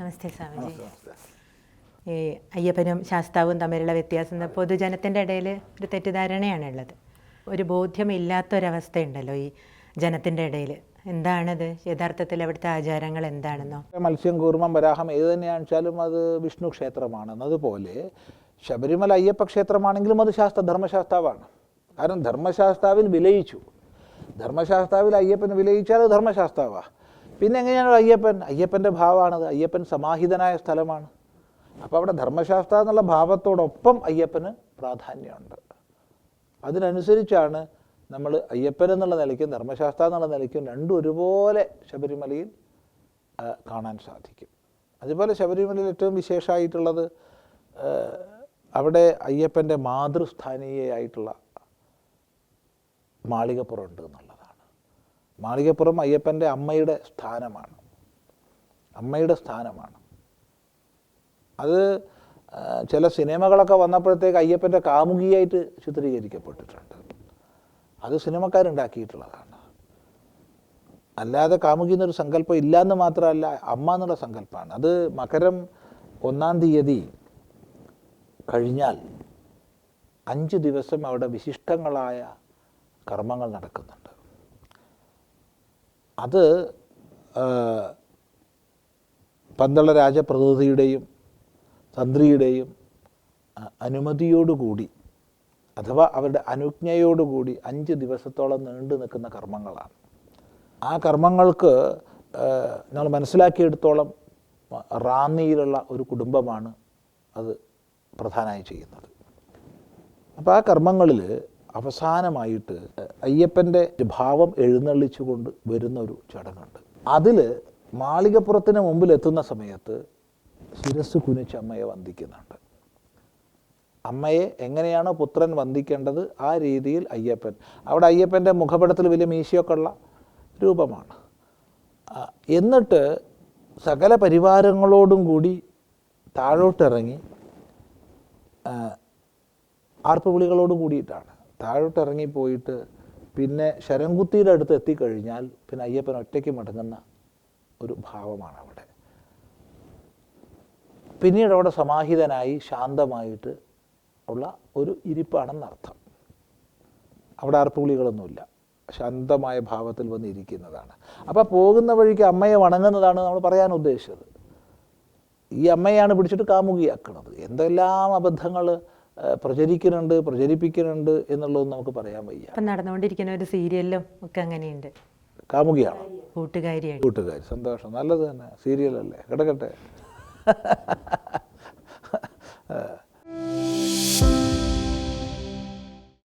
നമസ്തേ സ്വാമിജി. ഈ അയ്യപ്പനും ശാസ്താവും തമ്മിലുള്ള വ്യത്യാസം? പൊതുജനത്തിന്റെ ഇടയിൽ ഒരു തെറ്റിദ്ധാരണയാണ് ഉള്ളത് ഒരു ബോധ്യമില്ലാത്തൊരവസ്ഥയുണ്ടല്ലോ ഈ ജനത്തിന്റെ ഇടയിൽ. എന്താണത്? യഥാർത്ഥത്തിൽ അവിടുത്തെ ആചാരങ്ങൾ എന്താണെന്നോ? മത്സ്യം കൂർമ്മം വരാഹം ഏത് തന്നെയാണെച്ചാലും അത് വിഷ്ണു ക്ഷേത്രമാണെന്നതുപോലെ ശബരിമല അയ്യപ്പ ക്ഷേത്രമാണെങ്കിലും അത് ശാസ്ത്ര ധർമ്മശാസ്താവാണ്. കാരണം ധർമ്മശാസ്താവിൽ വിലയിച്ചു. ധർമ്മശാസ്താവിൽ അയ്യപ്പൻ വിലയിച്ചാൽ ധർമ്മശാസ്താവാണ് ധർമ്മശാസ്താവാ. പിന്നെ എങ്ങനെയാണ് അയ്യപ്പൻ? അയ്യപ്പന്റെ ഭാവമാണത്. അയ്യപ്പൻ സമാഹിതനായ സ്ഥലമാണ്. അപ്പോൾ അവിടെ ധർമ്മശാസ്ത്ര എന്നുള്ള ഭാവത്തോടൊപ്പം അയ്യപ്പന് പ്രാധാന്യമുണ്ട്. അതിനനുസരിച്ചാണ് നമ്മൾ അയ്യപ്പൻ എന്നുള്ള നിലയ്ക്കും ധർമ്മശാസ്ത്ര എന്നുള്ള നിലയ്ക്കും രണ്ടും ഒരുപോലെ ശബരിമലയിൽ കാണാൻ സാധിക്കും. അതുപോലെ ശബരിമലയിൽ ഏറ്റവും വിശേഷമായിട്ടുള്ളത് അവിടെ അയ്യപ്പന്റെ മാതൃസ്ഥാനീയയായിട്ടുള്ള മാളികപ്പുറമുണ്ട് ഉണ്ട് എന്നുള്ളതാണ്. മാളികപ്പുറം അയ്യപ്പന്റെ അമ്മയുടെ സ്ഥാനമാണ്. അമ്മയുടെ സ്ഥാനമാണ്. അത് ചില സിനിമകളൊക്കെ വന്നപ്പോഴത്തേക്ക് അയ്യപ്പന്റെ കാമുകിയായിട്ട് ചിത്രീകരിക്കപ്പെട്ടിട്ടുണ്ട്. അത് സിനിമക്കാരുണ്ടാക്കിയിട്ടുള്ളതാണ്. അല്ലാതെ കാമുകി എന്നൊരു സങ്കല്പം ഇല്ല എന്ന് മാത്രമല്ല അമ്മ എന്നുള്ള സങ്കല്പമാണ് അത് മകരം ഒന്നാം തീയതി കഴിഞ്ഞാൽ അഞ്ച് ദിവസം അവിടെ വിശിഷ്ടങ്ങളായ കർമ്മങ്ങൾ നടക്കുന്നുണ്ട്. അത് പന്തള രാജപ്രതിനിധിയുടെയും തന്ത്രിയുടെയും അനുമതിയോടുകൂടി അഥവാ അവരുടെ അനുജ്ഞയോടുകൂടി അഞ്ച് ദിവസത്തോളം നീണ്ടു നിൽക്കുന്ന കർമ്മങ്ങളാണ്. ആ കർമ്മങ്ങൾക്ക് ഞങ്ങൾ മനസ്സിലാക്കിയെടുത്തോളം റാന്നിയിലുള്ള ഒരു കുടുംബമാണ് അത് പ്രധാനമായി ചെയ്യുന്നത്. അപ്പോൾ ആ കർമ്മങ്ങളിൽ അവസാനമായിട്ട് അയ്യപ്പന്റെ ഭാവം എഴുന്നള്ളിച്ചുകൊണ്ട് വരുന്ന ഒരു ചടങ്ങുണ്ട്. അതിൽ മാളികപ്പുറത്തിന് മുമ്പിൽ എത്തുന്ന സമയത്ത് ശിരസ് കുനിച്ച് അമ്മയെ വന്ദിക്കുന്നുണ്ട്. അമ്മയെ എങ്ങനെയാണോ പുത്രൻ വന്ദിക്കേണ്ടത് ആ രീതിയിൽ അയ്യപ്പൻ അവിടെ അയ്യപ്പന്റെ മുഖപടത്തിൽ വലിയ മീശയൊക്കെ ഉള്ള രൂപമാണ്. എന്നിട്ട് സകല പരിവാരങ്ങളോടും കൂടി താഴോട്ടിറങ്ങി ആർപ്പുവിളികളോടും കൂടിയിട്ടാണ്. താഴോട്ടിറങ്ങി ഇറങ്ങിപ്പോയിട്ട് പിന്നെ ശരംകുത്തിയുടെ അടുത്ത് എത്തിക്കഴിഞ്ഞാൽ പിന്നെ അയ്യപ്പൻ ഒറ്റയ്ക്ക് മടങ്ങുന്ന ഒരു ഭാവമാണ് അവിടെ. പിന്നീട് അവിടെ സമാഹിതനായി ശാന്തമായിട്ട് ഉള്ള ഒരു ഇരിപ്പാണെന്നർത്ഥം അവിടെ ആർപ്പുവിളികളൊന്നുമില്ല ശാന്തമായ ഭാവത്തിൽ വന്നിരിക്കുന്നതാണ്. അപ്പോൾ പോകുന്ന വഴിക്ക് അമ്മയെ വണങ്ങുന്നതാണ് നമ്മൾ പറയാൻ ഉദ്ദേശിച്ചത്. ഈ അമ്മയാണ് പിടിച്ചിട്ട് കാമുകിയാക്കുന്നത് എന്തെല്ലാം അബദ്ധങ്ങൾ പ്രചരിക്കുന്നുണ്ട് പ്രചരിപ്പിക്കുന്നുണ്ട് എന്നുള്ളത് നമുക്ക് പറയാൻ വയ്യ. ഇപ്പം നടന്നുകൊണ്ടിരിക്കുന്ന ഒരു സീരിയലിലും ഒക്കെ അങ്ങനെയുണ്ട്. കാമുകിയാണ്. കൂട്ടുകാരി കൂട്ടുകാരി. സന്തോഷം. നല്ലത് തന്നെ. സീരിയലല്ലേ? കിടക്കട്ടെ.